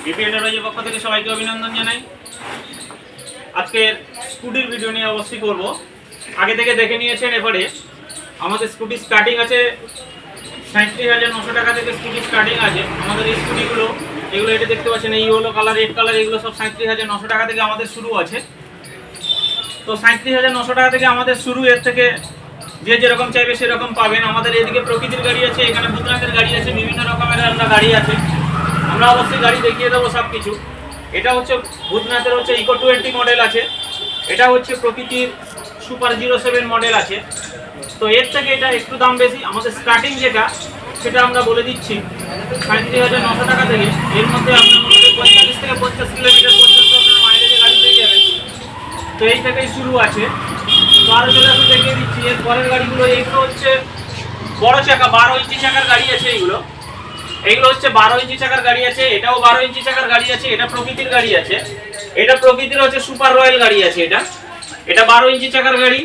নমস্কার বন্ধুরা বিপি এন্টারপ্রাইজের পক্ষ থেকে সবাইকে অভিনন্দন জানাই। আজকের স্কুটির ভিডিও নিয়ে অবশ্যই করব। আগে থেকে দেখে নিয়েছেন এবারে। আমাদের স্কুটি স্টার্টিং আছে সাঁত্রিশ হাজার নশো টাকা থেকে স্কুটি স্টার্টিং আছে। আমাদের এই স্কুটিগুলো, এগুলো এটা দেখতে পাচ্ছেন, এই হলো কালার রেড কালার এগুলো সব সাঁত্রিশ হাজার নশো টাকা থেকে আমাদের শুরু আছে। তো সাঁত্রিশ হাজার নশো টাকা থেকে আমাদের শুরু, এর থেকে যে যেরকম চাইবে সেরকম পাবেন। আমাদের এদিকে প্রকৃতির গাড়ি আছে, এখানে ভূতনাথের গাড়ি আছে, বিভিন্ন রকমের আমরা গাড়ি আছে। আমরা অবশ্যই গাড়ি দেখিয়ে দেবো সব কিছু এটা হচ্ছে ভূতনাথের হচ্ছে ইকো টোয়েন্টি মডেল আছে। এটা হচ্ছে প্রকৃতির সুপার জিরো সেভেন মডেল আছে। তো এর থেকে এটা একটু দাম বেশি। আমাদের স্টার্টিং যেটা, সেটা আমরা বলে দিচ্ছি সাঁত্রিশ হাজার নশো টাকা থেকে। এর মধ্যে আপনার পঁয়তাল্লিশ থেকে পঞ্চাশ কিলোমিটার পর্যন্ত আপনার মাইলেজে গাড়ি পেয়ে যাবেন। তো এই থেকেই শুরু আছে। তো আরও চলে আসলে দেখিয়ে দিচ্ছি। এর পরের গাড়িগুলো এইগুলো হচ্ছে বড় চাকা, বারো ইঞ্চি চাকার গাড়ি আছে এইগুলো এইগুলো হচ্ছে বারো ইঞ্চি চাকার গাড়ি আছে, এটাও বারো ইঞ্চি চাকার গাড়ি আছে, এটা প্রকৃতির গাড়ি আছে। এটা প্রকৃতির হচ্ছে সুপার রয়্যাল গাড়ি আছে এটা। এটা বারো ইঞ্চি চাকার গাড়ি।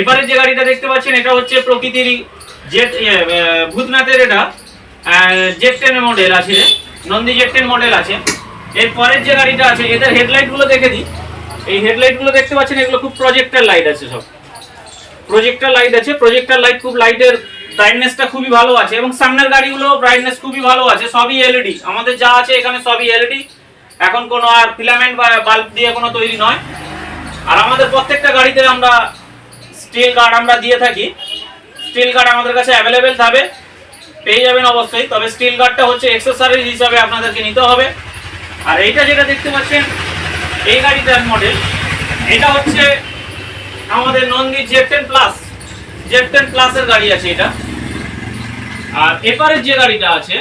এবারে যে গাড়িটা দেখতে পাচ্ছেন, এটা হচ্ছে প্রকৃতির জেট ভূতনাথের এটা জেট টেন মডেল আছে, নন্দী জেট টেন মডেল আছে। এরপরের যে গাড়িটা আছে, এদের হেডলাইটগুলো দেখে দিই। এই হেডলাইটগুলো দেখতে পাচ্ছেন, এগুলো খুব প্রজেক্টর লাইট আছে সব। প্রজেক্টার লাইট আছে প্রজেক্টার লাইট খুব লাইটের ব্রাইটনেসটা খুবই ভালো আছে এবং সামনের গাড়িগুলো ব্রাইটনেস খুবই ভালো আছে, সবই এলইডি আমাদের যা আছে এখানে সবই এলইডি এখন কোনো আর ফিলামেন্ট বা বাল্ব দিয়ে কোনো তৈরি নয়। আর আমাদের প্রত্যেকটা গাড়িতে আমরা স্টিল গার্ড আমরা দিয়ে থাকি। স্টিল গার্ড আমাদের কাছে অ্যাভেলেবেল থাকবে। পেয়ে যাবেন অবশ্যই। তবে স্টিল গার্ডটা হচ্ছে এক্সেসরিজ হিসাবে আপনাদেরকে নিতে হবে। আর এইটা যেটা দেখতে পাচ্ছেন, এই গাড়িটার মডেল এটা হচ্ছে আমাদের Nandi Z ten plus Z ten প্লাসের গাড়ি আছে এটা। আর এপারের যে গাড়িটা আছে,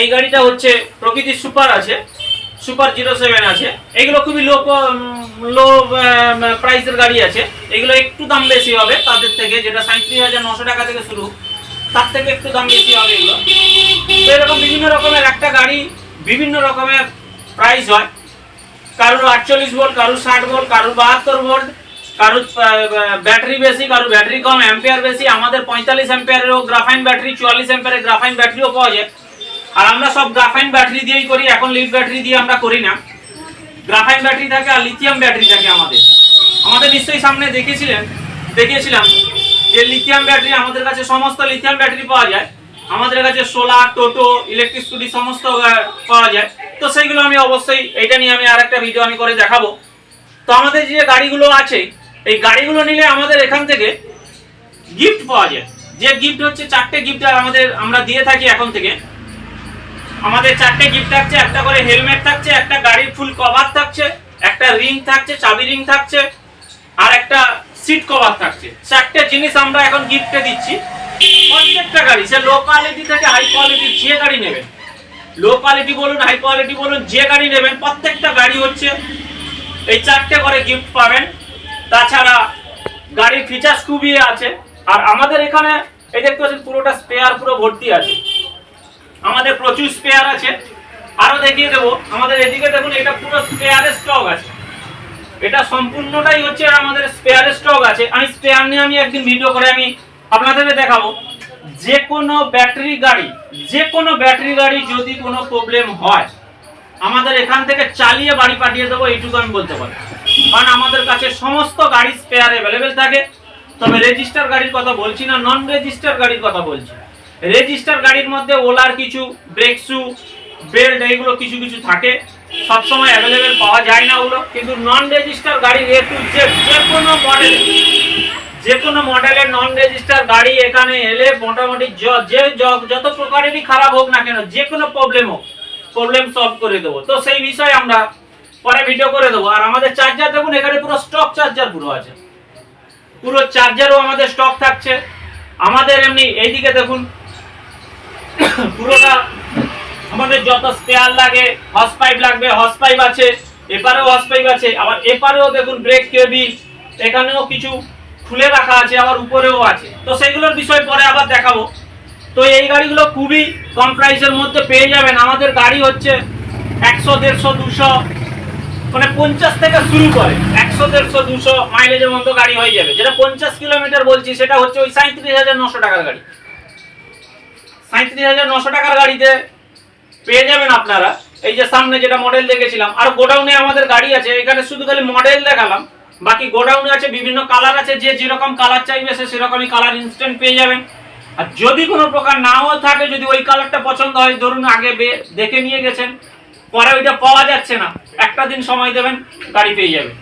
এই গাড়িটা হচ্ছে প্রকৃতির সুপার আছে, সুপার জিরো সেভেন আছে। এগুলো খুবই লো লো প্রাইসের গাড়ি আছে। এগুলো একটু দাম বেশি হবে তাদের থেকে, যেটা সাঁত্রিশ হাজার নশো টাকা থেকে শুরু। তার থেকে একটু দাম বেশি হবে এগুলো। তো এরকম বিভিন্ন রকমের একটা গাড়ি, বিভিন্ন রকমের প্রাইস হয়। কারোর আটচল্লিশ ভোল্ট কারোর ষাট ভোল্ট কারোর বাহাত্তর ভোল্ট কারোর ব্যাটারি বেশি কারোর ব্যাটারি কম অ্যাম্পিয়ার বেশি, আমাদের পঁয়তাল্লিশ অ্যাম্পিয়ারেরও গ্রাফাইন ব্যাটারি চুয়াল্লিশ অ্যাম্পিয়ারের গ্রাফাইন ব্যাটারিও পাওয়া যায়। আর আমরা সব গ্রাফাইন ব্যাটারি দিয়েই করি, এখন লিড ব্যাটারি দিয়ে আমরা করি না। গ্রাফাইন ব্যাটারি থাকে আর লিথিয়াম ব্যাটারি থাকে আমাদের। আমাদের নিশ্চয়ই সামনে দেখেছিলেন দেখিয়েছিলাম যে লিথিয়াম ব্যাটারি আমাদের কাছে সমস্ত লিথিয়াম ব্যাটারি পাওয়া যায়। আমাদের কাছে সোলার টোটো ইলেকট্রিক স্কুটি সমস্ত পাওয়া যায়। তো সেইগুলো আমি অবশ্যই এটা নিয়ে আমি আর একটা ভিডিও আমি করে দেখাবো। তো আমাদের যে গাড়িগুলো আছে এই গাড়িগুলো নিলে আমাদের এখান থেকে গিফট পাওয়া যায়। যে গিফট হচ্ছে চারটে গিফট আমাদের, আমরা দিয়ে থাকি এখন থেকে। আমাদের চারটে গিফট থাকছে, একটা করে হেলমেট থাকছে, একটা গাড়ির ফুল কভার থাকছে, একটা রিং থাকছে, চাবি রিং থাকছে, আর একটা সিট কভার থাকছে। চারটে জিনিস আমরা এখন গিফটে দিচ্ছি। প্রত্যেকটা গাড়ি, সে লো কোয়ালিটি থেকে হাই কোয়ালিটি যে গাড়ি নেবেন। লো কোয়ালিটি বলুন হাই কোয়ালিটি বলুন, যে গাড়ি নেবেন, প্রত্যেকটা গাড়ি হচ্ছে এই চারটে করে গিফট পাবেন। তাছাড়া গাড়ির ফিচার্স খুবই আছে। আর আমাদের এখানে, এই দেখতে পাচ্ছেন, পুরোটা স্পেয়ার পুরো ভর্তি আছে। আমাদের প্রচুর স্পেয়ার আছে। আরও দেখিয়ে দেবো। আমাদের এদিকে দেখুন, এটা পুরো স্পেয়ারের স্টক আছে। এটা সম্পূর্ণটাই হচ্ছে আমাদের স্পেয়ারের স্টক আছে। আমি স্পেয়ার নিয়ে আমি একদিন ভিডিও করে আমি আপনাদের দেখাবো। যে কোনো ব্যাটারি গাড়ি, যে কোনো ব্যাটারি গাড়ি যদি কোনো প্রবলেম হয়, আমাদের এখান থেকে চালিয়ে বাড়ি পাঠিয়ে দেবো, এইটুকু আমি বলতে পারি কারণ আমাদের কাছে সমস্ত গাড়ি স্পেয়ার অ্যাভেলেবেল থাকে। তবে রেজিস্টার গাড়ির কথা বলছি না নন রেজিস্টার গাড়ির কথা বলছি। রেজিস্টার গাড়ির মধ্যে ওলার কিছু ব্রেক শু বেল্ট এইগুলো কিছু কিছু থাকে। সবসময় অ্যাভেলেবেল পাওয়া যায় না ওগুলো। কিন্তু নন রেজিস্টার গাড়ির এ টু যে কোনো মডেল যে কোনো মডেলের নন রেজিস্টার গাড়ি এখানে এলে মোটামুটি য- যত প্রকারেরই খারাপ হোক না কেন, যে কোনো প্রবলেম হোক প্রবলেম সলভ করে দেবো। তো সেই বিষয়ে আমরা পরে ভিডিও করে দেবো। আর আমাদের চার্জার দেখুন, এখানে পুরো স্টক চার্জার পুরো আছে। পুরো চার্জারও আমাদের স্টক থাকছে। আমাদের এমনি এইদিকে দেখুন, পুরোটা আমাদের যত স্পেয়ার লাগে হস পাইপ লাগবে হস পাইপ আছে, এপারেও হস পাইপ আছে, আবার এপারেও দেখুন ব্রেক কেবি এখানেও কিছু খুলে রাখা আছে, আবার উপরেও আছে। তো সেইগুলোর বিষয় পরে আবার দেখাবো। তো এই গাড়িগুলো খুবই কম প্রাইসের মধ্যে পেয়ে যাবেন। আমাদের গাড়ি হচ্ছে একশো, দেড়শো, দুশো মানে পঞ্চাশ থেকে শুরু করে। একশো, দেড়শো, দুশো মাইলেজের মতো গাড়ি হয়ে যাবে। যেটা পঞ্চাশ কিলোমিটার বলছি, সেটা হচ্ছে ওই সাঁত্রিশ হাজার নশো টাকার গাড়ি। সাঁত্রিশ হাজার নশো টাকার গাড়িতে পেয়ে যাবেন আপনারা। এই যে সামনে যেটা মডেল দেখেছিলাম, আর গোডাউনে আমাদের গাড়ি আছে, এখানে শুধু খালি মডেল দেখালাম। বাকি গোডাউনে আছে, বিভিন্ন কালার আছে, যে যেরকম কালার চাইবে সে সেরকমই কালার ইনস্ট্যান্ট পেয়ে যাবেন। আর যদি কোনো প্রকার নাও থাকে, যদি ওই কালারটা পছন্দ হয়, ধরুন আগে দেখে নিয়ে গেছেন পরে ওইটা পাওয়া যাচ্ছে না। একটা দিন সময় দেবেন, গাড়ি পেয়ে যাবেন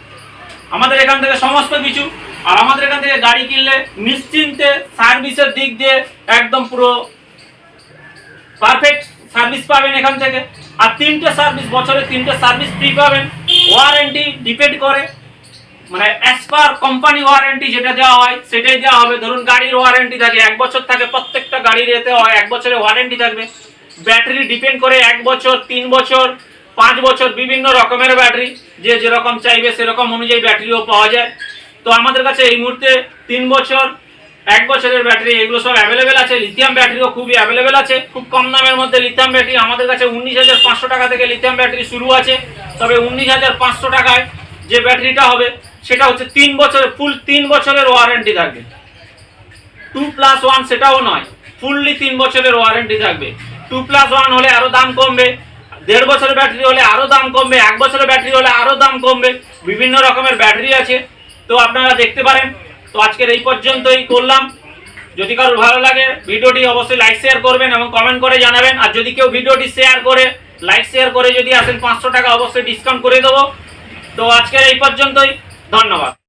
আমাদের এখান থেকে সমস্ত কিছু। আর আমাদের এখান থেকে গাড়ি কিনলে নিশ্চিন্তে সার্ভিসের দিক দিয়ে একদম পুরো পারফেক্ট সার্ভিস পাবেন এখান থেকে। আর তিনটে সার্ভিস, বছরে তিনটে সার্ভিস ফ্রি পাবেন। ওয়ারেন্টি ডিপেন্ড করে। মানে অ্যাজ পার কোম্পানি ওয়ারেন্টি যেটা দেওয়া হয়, সেটাই দেওয়া হবে। ধরুন গাড়ির ওয়ারেন্টি থাকে, এক বছর থাকে, প্রত্যেকটা গাড়ির এতে হয়, এক বছরের ওয়ারেন্টি থাকবে। ব্যাটারি ডিপেন্ড করে এক বছর, তিন বছর, পাঁচ বছর, বিভিন্ন রকমের ব্যাটারি, যে যেরকম চাইবে সেরকম অনুযায়ী ব্যাটারিও পাওয়া যায়। তো আমাদের কাছে এই মুহূর্তে তিন বছর, এক বছরের ব্যাটারি, এগুলো সব অ্যাভেলেবেল আছে। লিথিয়াম ব্যাটারিও খুবই অ্যাভেলেবেল আছে। খুব কম দামের মধ্যে লিথিয়াম ব্যাটারি আমাদের কাছে উনিশ হাজার পাঁচশো টাকা থেকে লিথিয়াম ব্যাটারি শুরু আছে। তবে উনিশ হাজার পাঁচশো টাকায় যে ব্যাটারিটা হবে, সেটা হচ্ছে তিন বছরের ফুল তিন বছরের ওয়ারেন্টি থাকবে। টু প্লাস ওয়ান সেটাও নয় ফুললি তিন বছরের ওয়ারেন্টি থাকবে। টু প্লাস ওয়ান হলে আরও দাম কমবে, দেড় বছরের ব্যাটারি হলে আরও দাম কমবে, এক বছরের ব্যাটারি হলে আরও দাম কমবে, বিভিন্ন রকমের ব্যাটারি আছে। তো আপনারা দেখতে পারেন। তো আজকের এই পর্যন্তই করলাম। যদি কারোর ভালো লাগে, ভিডিওটি অবশ্যই লাইক শেয়ার করবেন এবং কমেন্ট করে জানাবেন। আর যদি কেউ ভিডিওটি শেয়ার করে লাইক শেয়ার করে যদি আসেন, পাঁচশো টাকা অবশ্যই ডিসকাউন্ট করে দেবো। তো আজকের এই পর্যন্তই। ধন্যবাদ।